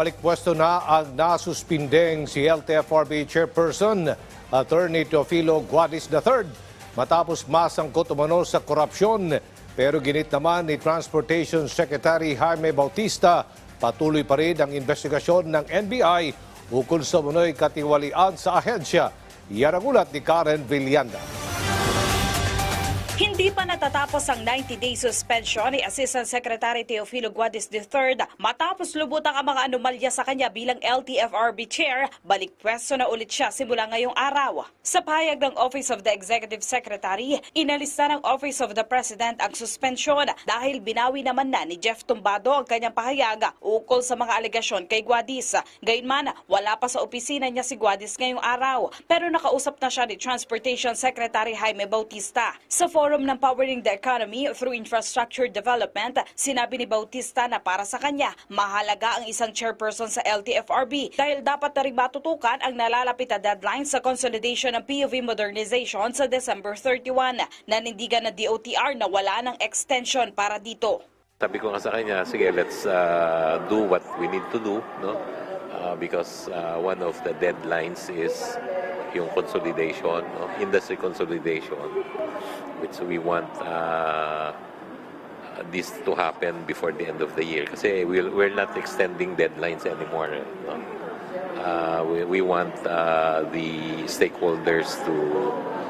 Nabalik pwesto na ang nasuspindeng si LTFRB Chairperson Attorney Teofilo Guadis III matapos masangkot umano sa korupsyon. Pero ginit naman ni Transportation Secretary Jaime Bautista patuloy pa rin ang investigasyon ng NBI ukol sa munoy katiwalian sa ahensya. Yan ang ulat ni Karen Villanda. Hindi pa natatapos ang 90-day suspension ni Assistant Secretary Teofilo Guadis III matapos lubutang ang mga anomalya sa kanya bilang LTFRB Chair, balik pwesto na ulit siya simula ngayong araw. Sa pahayag ng Office of the Executive Secretary, inalis na ng Office of the President ang suspension dahil binawi naman na ni Jeff Tumbado ang kanyang pahayag ukol sa mga alegasyon kay Guadis. Gayunman, wala pa sa opisina niya si Guadis ngayong araw pero nakausap na siya ni Transportation Secretary Jaime Bautista. Sa forum ng Powering the Economy through Infrastructure Development, sinabi ni Bautista na para sa kanya, mahalaga ang isang chairperson sa LTFRB dahil dapat na rin matutukan ang nalalapit na deadline sa consolidation ng POV modernization sa December 31. Nanindigan ng DOTR na wala ng extension para dito. Sabi ko nga sa kanya, sige, let's uh, do what we need to do, no? Uh, because uh, one of the deadlines is yung consolidation, no? industry consolidation, which we want uh, this to happen before the end of the year. Kasi we'll, we're not extending deadlines anymore. No? Uh, we, we want uh, the stakeholders to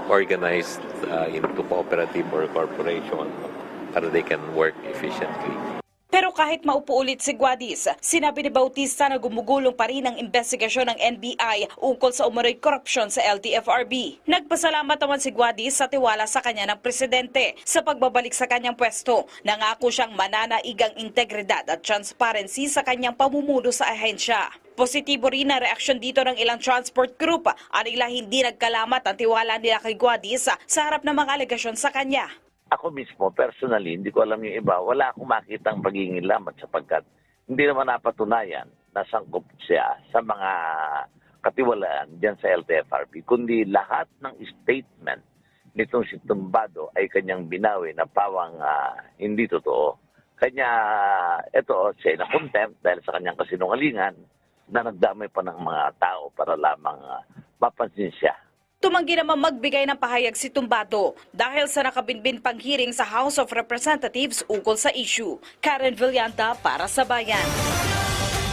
organize uh, into cooperative or corporation para they can work efficiently. Pero kahit maupo ulit si Guadis, sinabi ni Bautista na gumugulong pa rin ang investigasyon ng NBI ukol sa umunoy korupsyon sa LTFRB. Nagpasalamat naman si Guadis sa tiwala sa kanya ng presidente sa pagbabalik sa kanyang pwesto. Nangako siyang mananaigang integridad at transparency sa kanyang pamumuno sa ahensya. Positibo rin na reaksyon dito ng ilang transport group. Anila hindi nagkalamat ang tiwala nila kay Guadis sa harap ng mga alegasyon sa kanya. Ako mismo, personally, hindi ko alam yung iba, wala akong makitang pagiging lamat sapagkat hindi naman napatunayan na sangkop siya sa mga katiwalaan dyan sa LTFRB, kundi lahat ng statement nitong si Tumbado ay kanyang binawi na pawang ah, hindi totoo. Kanya, ito, siya na contempt dahil sa kanyang kasinungalingan na nagdamay pa ng mga tao para lamang ah, mapansin siya. Tumanggi magbigay ng pahayag si Tumbado dahil sa nakabinbin pang hearing sa House of Representatives ukol sa issue. Karen Villanta para sa Bayan.